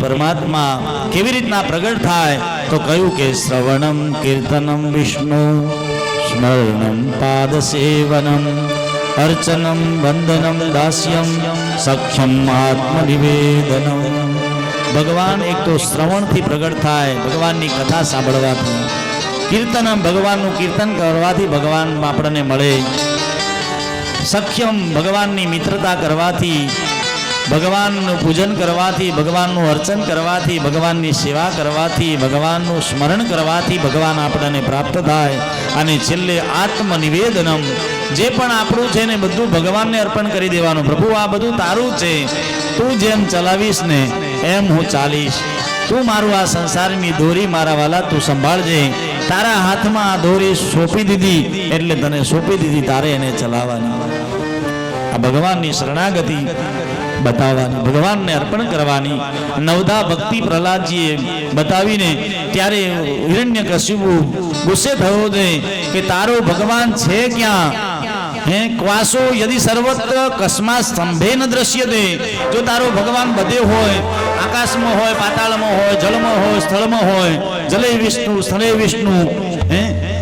પરમાત્મા કેવી રીતના પ્રગટ થાય તો કહ્યું કે શ્રવણમ કીર્તનમ વિષ્ણુ, સ્મરણમ પાદ સેવનમ, અર્ચનમ વંદનમ દાસ્યમ, સખ્યમ આત્મનિવેદનમ. ભગવાન એક તો શ્રવણથી પ્રગટ થાય, ભગવાનની કથા સાંભળવાથી. કીર્તનમ ભગવાનનું કીર્તન કરવાથી ભગવાન આપણને મળે. સખ્યમ ભગવાનની મિત્રતા કરવાથી ભગવાનનું પૂજન કરવાથી, ભગવાનનું અર્ચન કરવાથી, ભગવાનની સેવા કરવાથી, ભગવાનનું સ્મરણ કરવાથી ભગવાન આપણને પ્રાપ્ત થાય. અને છેલ્લે આત્મનિવેદનમ. જે પણ આપણું છે ને બધું ભગવાનને અર્પણ કરી દેવાનું. પ્રભુ, આ બધું તારું છે. તું જેમ ચલાવીશ ને એમ હું ચાલીશ. તું મારું આ સંસારની દોરી મારા વાલા તું સંભાળજે. તારા હાથમાં આ દોરી સોંપી દીધી એટલે તને સોંપી દીધી, તારે એને ચલાવવાની. આ ભગવાનની શરણાગતિ. બતાવવાની, ભગવાનને અર્પણ કરવાની. નવધા ભક્તિ પ્રહલાદજીએ બતાવીને ત્યારે હિરણ્ય ગુસ્સે થયો છે કે તારો ભગવાન છે ક્યાં? હે, ક્વાસો યદિ સર્વત્ર કસ્મા સ્તંભે ન દ્રશ્યતે. જો તારો ભગવાન બધે હોય, આકાશમાં હોય, પાતાળમાં હોય, જળમાં હોય, સ્થળમાં હોય, જલે વિષ્ણુ, સ્થળે વિષ્ણુ, હે?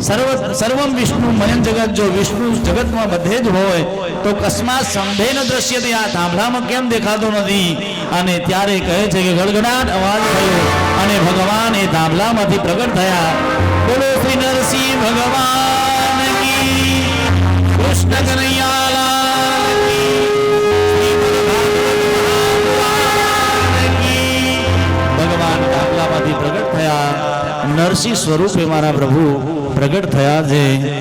સર્વ સર્વમ વિષ્ણુ મયન જગત જો વિષ્ણુ જગતમાં બધે જ હોય તો કસ્માત સંભેન દ્રશ્યતે આ થાંભલામાં કેમ દેખાતો નથી અને ત્યારે કહે છે કે ગડગડાટ અવાજ થયો અને ભગવાન એ થાંભલામાંથી પ્રગટ થયા બોલો શ્રી નરસિંહ ભગવાન કી કૃષ્ણ કનૈયા લાલ કી, શ્રી ભગવાન ભગવાન કી. ભગવાન થાંભલામાંથી પ્રગટ થયા નરસિંહ સ્વરૂપે મારા પ્રભુ પ્રગટ થયા છે.